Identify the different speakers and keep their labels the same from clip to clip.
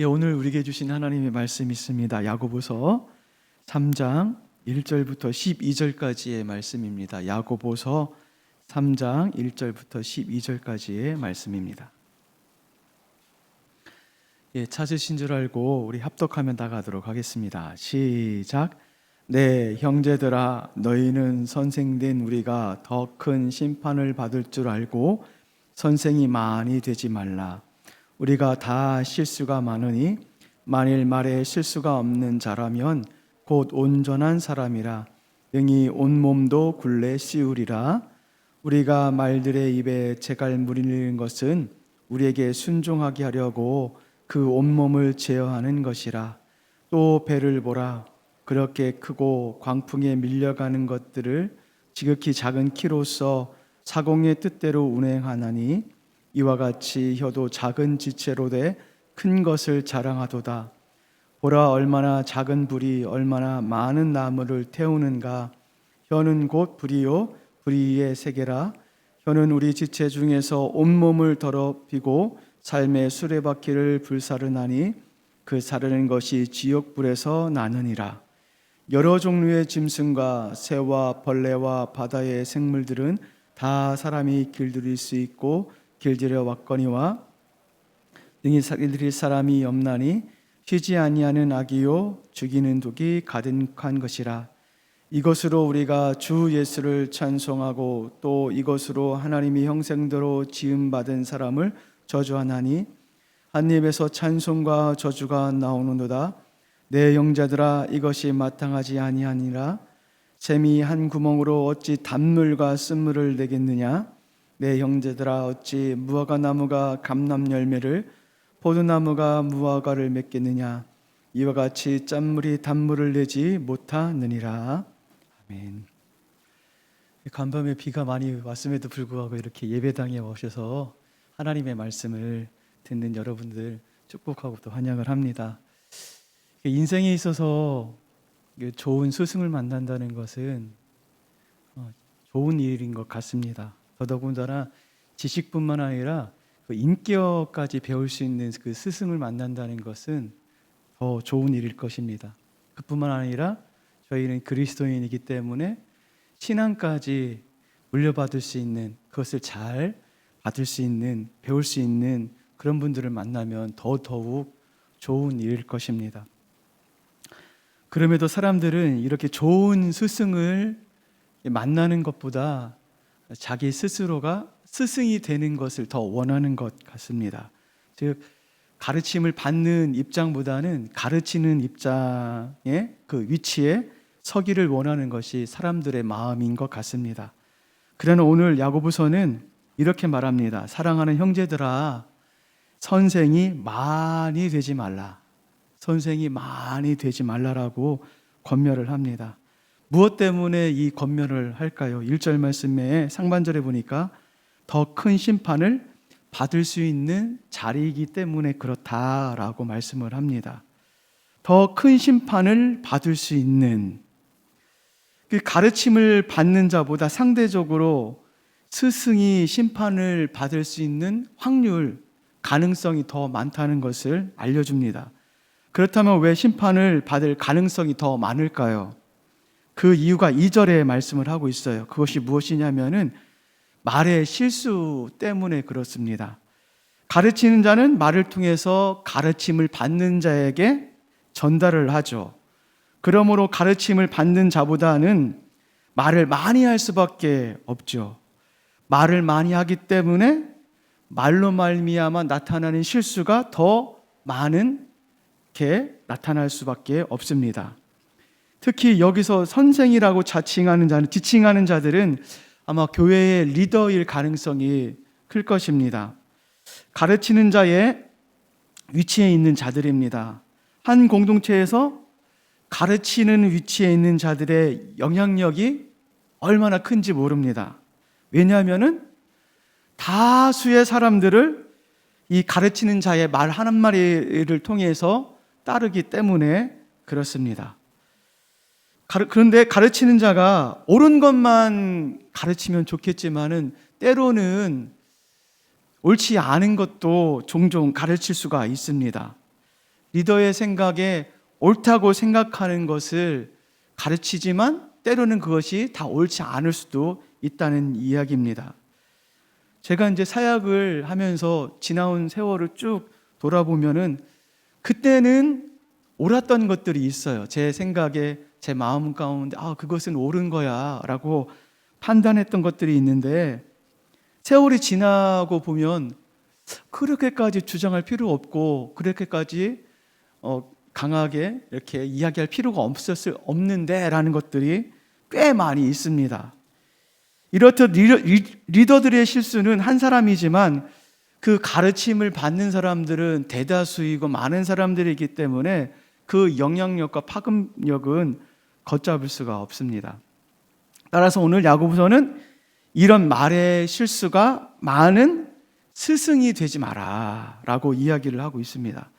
Speaker 1: 예, 오늘 우리에게 주신 하나님의 말씀이 있습니다. 야고보서 3장 1절부터 12절까지의 말씀입니다. 야고보서 3장 1절부터 12절까지의 말씀입니다. 예, 찾으신 줄 알고 우리 합독하면 나가도록 하겠습니다. 시작. 네, 형제들아, 너희는 선생된 우리가 더 큰 심판을 받을 줄 알고 선생이 많이 되지 말라. 우리가 다 실수가 많으니 만일 말에 실수가 없는 자라면 곧 온전한 사람이라. 능히 온 몸도 굴레 씌우리라. 우리가 말들의 입에 재갈 물리는 것은 우리에게 순종하게 하려고 그 온몸을 제어하는 것이라. 또 배를 보라. 그렇게 크고 광풍에 밀려가는 것들을 지극히 작은 키로서 사공의 뜻대로 운행하나니 이와 같이 혀도 작은 지체로 돼 큰 것을 자랑하도다. 보라 얼마나 작은 불이 얼마나 많은 나무를 태우는가. 혀는 곧 불이요 불이의 세계라. 혀는 우리 지체 중에서 온몸을 더럽히고 삶의 수레바퀴를 불사르나니 그 사르는 것이 지옥불에서 나느니라. 여러 종류의 짐승과 새와 벌레와 바다의 생물들은 다 사람이 길들일 수 있고 길들여 왔거니와 능히 길들일 사람이 없나니 쉬지 아니하는 악이요 죽이는 독이 가득한 것이라. 이것으로 우리가 주 예수를 찬송하고 또 이것으로 하나님이 형생대로 지음 받은 사람을 저주하나니 한 입에서 찬송과 저주가 나오는도다. 내 영자들아 이것이 마땅하지 아니하니라. 샘이 한 구멍으로 어찌 단물과 쓴물을 내겠느냐 내 형제들아 어찌 무화과 나무가 감람 열매를 포도나무가 무화과를 맺겠느냐 이와 같이 짠물이 단물을 내지 못하느니라 아멘. 간밤에 비가 많이 왔음에도 불구하고 이렇게 예배당에 오셔서 하나님의 말씀을 듣는 여러분들 축복하고 또 환영을 합니다. 인생에 있어서 좋은 스승을 만난다는 것은 어, 좋은 일인 것 같습니다. 더더군다나 지식뿐만 아니라 그 인격까지 배울 수 있는 그 스승을 만난다는 것은 더 좋은 일일 것입니다. 그뿐만 아니라 저희는 그리스도인이기 때문에 신앙까지 물려받을 수 있는 그것을 잘 받을 수 있는 배울 수 있는 그런 분들을 만나면 더 더욱 좋은 일일 것입니다. 그럼에도 사람들은 이렇게 좋은 스승을 만나는 것보다 자기 스스로가 스승이 되는 것을 더 원하는 것 같습니다. 즉 가르침을 받는 입장보다는 가르치는 입장의 그 위치에 서기를 원하는 것이 사람들의 마음인 것 같습니다. 그러나 오늘 야고보서는 이렇게 말합니다. 사랑하는 형제들아, 선생이 많이 되지 말라. 선생이 많이 되지 말라라고 권면을 합니다. 무엇 때문에 이 권면을 할까요? 1절 말씀에 상반절에 보니까 더 큰 심판을 받을 수 있는 자리이기 때문에 그렇다라고 말씀을 합니다. 더 큰 심판을 받을 수 있는 그 가르침을 받는 자보다 상대적으로 스승이 심판을 받을 수 있는 확률, 가능성이 더 많다는 것을 알려줍니다. 그렇다면 왜 심판을 받을 가능성이 더 많을까요? 그 이유가 2절에 말씀을 하고 있어요. 그것이 무엇이냐면은 말의 실수 때문에 그렇습니다. 가르치는 자는 말을 통해서 가르침을 받는 자에게 전달을 하죠. 그러므로 가르침을 받는 자보다는 말을 많이 할 수밖에 없죠. 말을 많이 하기 때문에 말로 말미암아 나타나는 실수가 더 많은 게 나타날 수밖에 없습니다. 특히 여기서 선생이라고 자칭하는 자는 지칭하는 자들은 아마 교회의 리더일 가능성이 클 것입니다. 가르치는 자의 위치에 있는 자들입니다. 한 공동체에서 가르치는 위치에 있는 자들의 영향력이 얼마나 큰지 모릅니다. 왜냐하면은 다수의 사람들을 이 가르치는 자의 말 한마디를 통해서 따르기 때문에 그렇습니다. 그런데 가르치는 자가 옳은 것만 가르치면 좋겠지만은 때로는 옳지 않은 것도 종종 가르칠 수가 있습니다. 리더의 생각에 옳다고 생각하는 것을 가르치지만 때로는 그것이 다 옳지 않을 수도 있다는 이야기입니다. 제가 이제 사역을 하면서 지나온 세월을 쭉 돌아보면은 그때는 옳았던 것들이 있어요. 제 생각에 제 마음 가운데 아 그것은 옳은 거야라고 판단했던 것들이 있는데 세월이 지나고 보면 그렇게까지 주장할 필요 없고 그렇게까지 어, 강하게 이렇게 이야기할 필요가 없었을 없는데라는 것들이 꽤 많이 있습니다. 이렇듯 리더, 리- 리더들의 실수는 한 사람이지만 그 가르침을 받는 사람들은 대다수이고 많은 사람들이기 때문에 그 영향력과 파급력은 걷잡을 수가 없습니다. 따라서 오늘 야고보서는 이런 말의 실수가 많은 스승이 되지 마라라고 이야기를 하고 있습니다.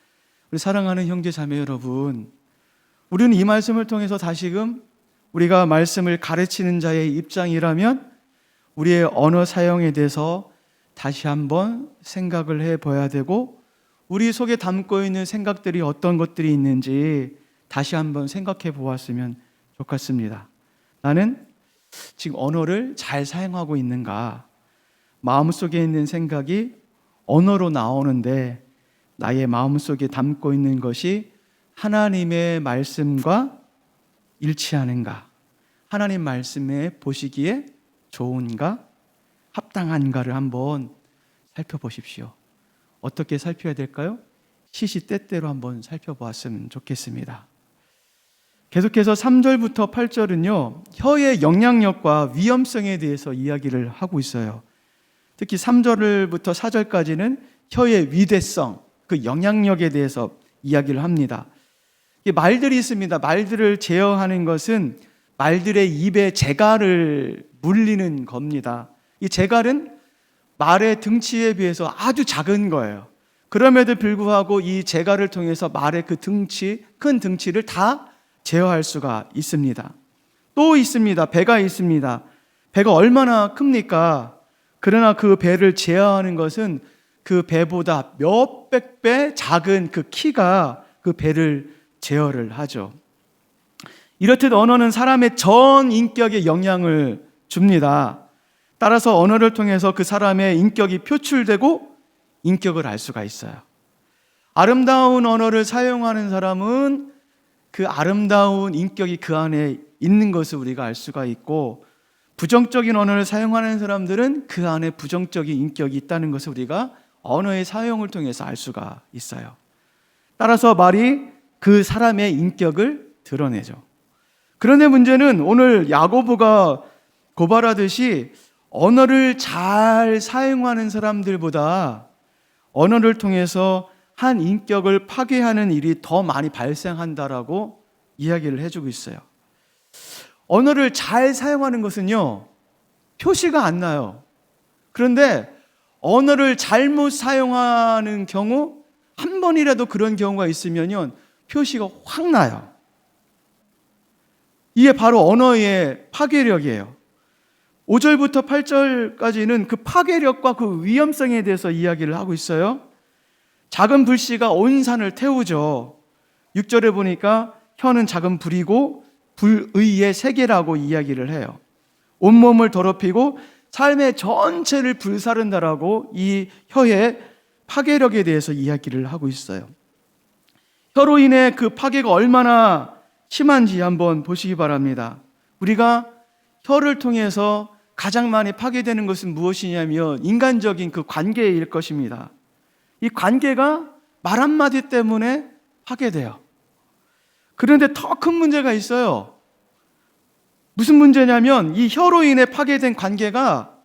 Speaker 1: 우리 사랑하는 형제 자매 여러분, 우리는 이 말씀을 통해서 다시금 우리가 말씀을 가르치는 자의 입장이라면 우리의 언어 사용에 대해서 다시 한번 생각을 해 봐야 되고 우리 속에 담고 있는 생각들이 어떤 것들이 있는지 다시 한번 생각해 보았으면 좋겠습니다. 나는 지금 언어를 잘 사용하고 있는가? 마음속에 있는 생각이 언어로 나오는데 나의 마음속에 담고 있는 것이 하나님의 말씀과 일치하는가? 하나님 말씀에 보시기에 좋은가? 합당한가를 한번 살펴보십시오. 어떻게 살펴야 될까요? 시시때때로 한번 살펴보았으면 좋겠습니다. 계속해서 3절부터 8절은요, 혀의 영향력과 위험성에 대해서 이야기를 하고 있어요. 특히 3절부터 4절까지는 혀의 위대성, 그 영향력에 대해서 이야기를 합니다. 말들이 있습니다. 말들을 제어하는 것은 말들의 입에 재갈을 물리는 겁니다. 이 재갈은 말의 등치에 비해서 아주 작은 거예요. 그럼에도 불구하고 이 재갈을 통해서 말의 그 등치, 큰 등치를 다 제어할 수가 있습니다. 또 있습니다. 배가 있습니다. 배가 얼마나 큽니까? 그러나 그 배를 제어하는 것은 그 배보다 몇백 배 작은 그 키가 그 배를 제어를 하죠. 이렇듯 언어는 사람의 전 인격에 영향을 줍니다. 따라서 언어를 통해서 그 사람의 인격이 표출되고 인격을 알 수가 있어요. 아름다운 언어를 사용하는 사람은 그 아름다운 인격이 그 안에 있는 것을 우리가 알 수가 있고 부정적인 언어를 사용하는 사람들은 그 안에 부정적인 인격이 있다는 것을 우리가 언어의 사용을 통해서 알 수가 있어요. 따라서 말이 그 사람의 인격을 드러내죠. 그런데 문제는 오늘 야고보가 고발하듯이 언어를 잘 사용하는 사람들보다 언어를 통해서 한 인격을 파괴하는 일이 더 많이 발생한다라고 이야기를 해주고 있어요. 언어를 잘 사용하는 것은요, 표시가 안 나요. 그런데 언어를 잘못 사용하는 경우, 한 번이라도 그런 경우가 있으면요, 표시가 확 나요. 이게 바로 언어의 파괴력이에요. 5절부터 8절까지는 그 파괴력과 그 위험성에 대해서 이야기를 하고 있어요. 작은 불씨가 온 산을 태우죠. 6절에 보니까 혀는 작은 불이고 불의의 세계라고 이야기를 해요. 온몸을 더럽히고 삶의 전체를 불사른다라고 이 혀의 파괴력에 대해서 이야기를 하고 있어요. 혀로 인해 그 파괴가 얼마나 심한지 한번 보시기 바랍니다. 우리가 혀를 통해서 가장 많이 파괴되는 것은 무엇이냐면 인간적인 그 관계일 것입니다. 이 관계가 말 한마디 때문에 파괴돼요. 그런데 더 큰 문제가 있어요. 무슨 문제냐면 이 혀로 인해 파괴된 관계가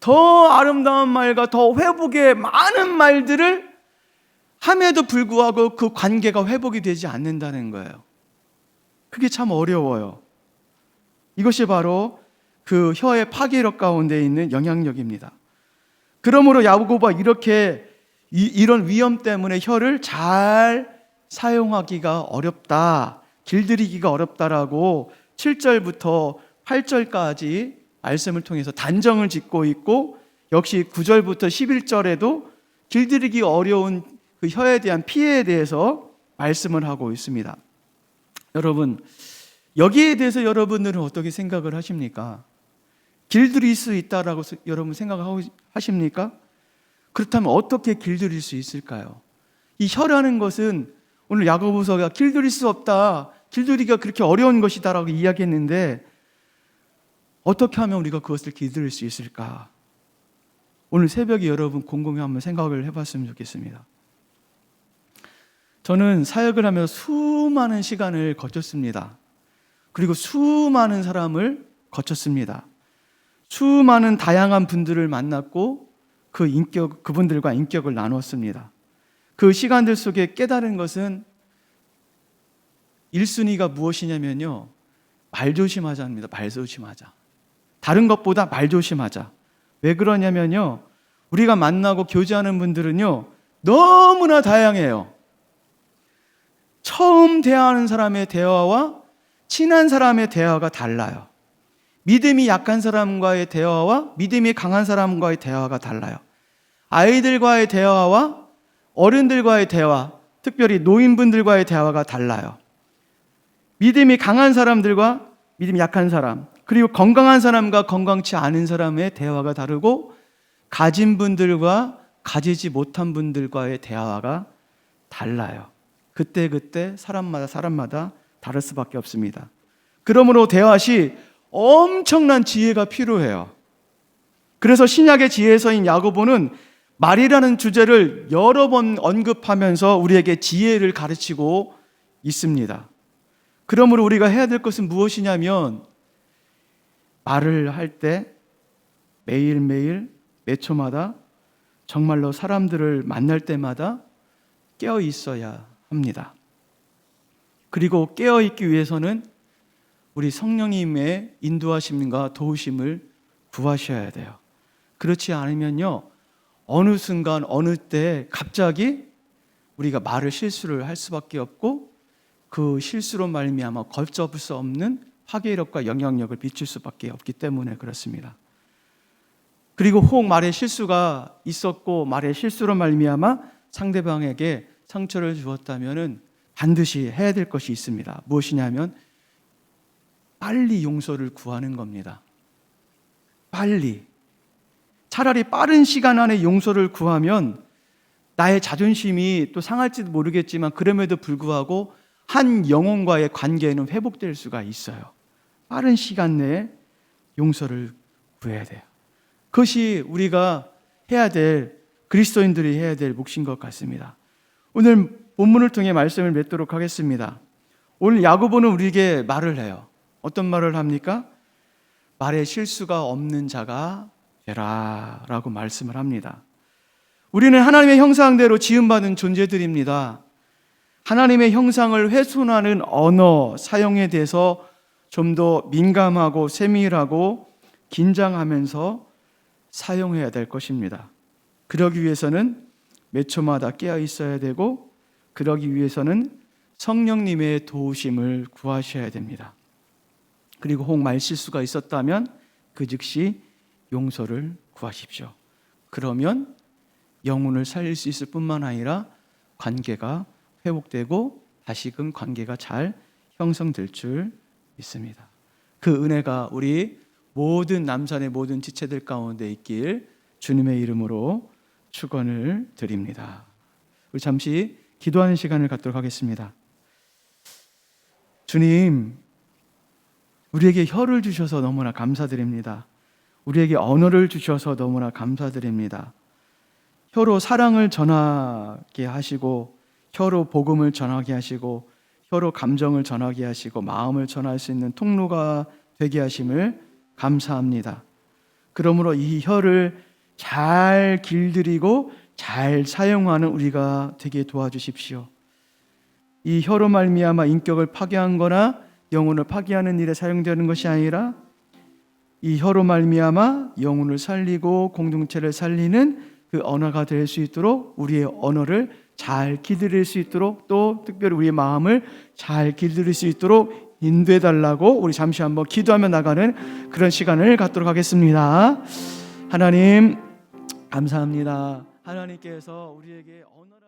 Speaker 1: 더 아름다운 말과 더 회복의 많은 말들을 함에도 불구하고 그 관계가 회복이 되지 않는다는 거예요. 그게 참 어려워요. 이것이 바로 그 혀의 파괴력 가운데 있는 영향력입니다. 그러므로 야고보가 이렇게 이, 이런 위험 때문에 혀를 잘 사용하기가 어렵다, 길들이기가 어렵다라고 7절부터 8절까지 말씀을 통해서 단정을 짓고 있고 역시 9절부터 11절에도 길들이기 어려운 그 혀에 대한 피해에 대해서 말씀을 하고 있습니다. 여러분, 여기에 대해서 여러분들은 어떻게 생각을 하십니까? 길들일 수 있다라고 서- 여러분 생각하고 하십니까? 그렇다면 어떻게 길들일 수 있을까요? 이 혀라는 것은 오늘 야고보서가 길들일 수 없다. 길들이기가 그렇게 어려운 것이다라고 이야기했는데 어떻게 하면 우리가 그것을 길들일 수 있을까? 오늘 새벽에 여러분 곰곰이 한번 생각을 해봤으면 좋겠습니다. 저는 사역을 하며 수많은 시간을 거쳤습니다. 그리고 수많은 사람을 거쳤습니다. 수많은 다양한 분들을 만났고 그 인격 그분들과 인격을 나눴습니다. 그 시간들 속에 깨달은 것은 1순위가 무엇이냐면요. 말 조심하자입니다. 말 조심하자. 다른 것보다 말 조심하자. 왜 그러냐면요. 우리가 만나고 교제하는 분들은요. 너무나 다양해요. 처음 대화하는 사람의 대화와 친한 사람의 대화가 달라요. 믿음이 약한 사람과의 대화와 믿음이 강한 사람과의 대화가 달라요. 아이들과의 대화와 어른들과의 대화, 특별히 노인분들과의 대화가 달라요. 믿음이 강한 사람들과 믿음이 약한 사람, 그리고 건강한 사람과 건강치 않은 사람의 대화가 다르고 가진 분들과 가지지 못한 분들과의 대화가 달라요. 그때 그때 사람마다 사람마다 다를 수밖에 없습니다. 그러므로 대화 시 엄청난 지혜가 필요해요. 그래서 신약의 지혜서인 야고보는 말이라는 주제를 여러 번 언급하면서 우리에게 지혜를 가르치고 있습니다. 그러므로 우리가 해야 될 것은 무엇이냐면 말을 할 때 매일매일 몇 초마다 정말로 사람들을 만날 때마다 깨어 있어야 합니다. 그리고 깨어 있기 위해서는 우리 성령님의 인도하심과 도우심을 구하셔야 돼요. 그렇지 않으면요. 어느 순간 어느 때 갑자기 우리가 말을 실수를 할 수밖에 없고 그 실수로 말미암아 걷잡을 수 없는 파괴력과 영향력을 비출 수밖에 없기 때문에 그렇습니다. 그리고 혹 말에 실수가 있었고 말의 실수로 말미암아 상대방에게 상처를 주었다면은 반드시 해야 될 것이 있습니다. 무엇이냐면 빨리 용서를 구하는 겁니다. 빨리. 차라리 빠른 시간 안에 용서를 구하면 나의 자존심이 또 상할지도 모르겠지만 그럼에도 불구하고 한 영혼과의 관계는 회복될 수가 있어요. 빠른 시간 내에 용서를 구해야 돼요. 그것이 우리가 해야 될 그리스도인들이 해야 될 몫인 것 같습니다. 오늘 본문을 통해 말씀을 맺도록 하겠습니다. 오늘 야고보는 우리에게 말을 해요. 어떤 말을 합니까? 말에 실수가 없는 자가 되라 라고 말씀을 합니다. 우리는 하나님의 형상대로 지음받은 존재들입니다. 하나님의 형상을 훼손하는 언어 사용에 대해서 좀 더 민감하고 세밀하고 긴장하면서 사용해야 될 것입니다. 그러기 위해서는 몇 초마다 깨어 있어야 되고 그러기 위해서는 성령님의 도우심을 구하셔야 됩니다. 그리고 혹 말실수가 있었다면 그 즉시 용서를 구하십시오. 그러면 영혼을 살릴 수 있을 뿐만 아니라 관계가 회복되고 다시금 관계가 잘 형성될 줄 믿습니다. 그 은혜가 우리 모든 남산의 모든 지체들 가운데 있길 주님의 이름으로 축원을 드립니다. 우리 잠시 기도하는 시간을 갖도록 하겠습니다. 주님, 우리에게 혀를 주셔서 너무나 감사드립니다. 우리에게 언어를 주셔서 너무나 감사드립니다. 혀로 사랑을 전하게 하시고, 혀로 복음을 전하게 하시고, 혀로 감정을 전하게 하시고, 마음을 전할 수 있는 통로가 되게 하심을 감사합니다. 그러므로 이 혀를 잘 길들이고 잘 사용하는 우리가 되게 도와주십시오. 이 혀로 말미암아 인격을 파괴한거나 영혼을 파괴하는 일에 사용되는 것이 아니라 이 혀로 말미암아 영혼을 살리고 공동체를 살리는 그 언어가 될 수 있도록 우리의 언어를 잘 길들일 수 있도록 또 특별히 우리의 마음을 잘 길들일 수 있도록 인도해 달라고 우리 잠시 한번 기도하며 나가는 그런 시간을 갖도록 하겠습니다. 하나님 감사합니다. 하나님께서 우리에게 언어를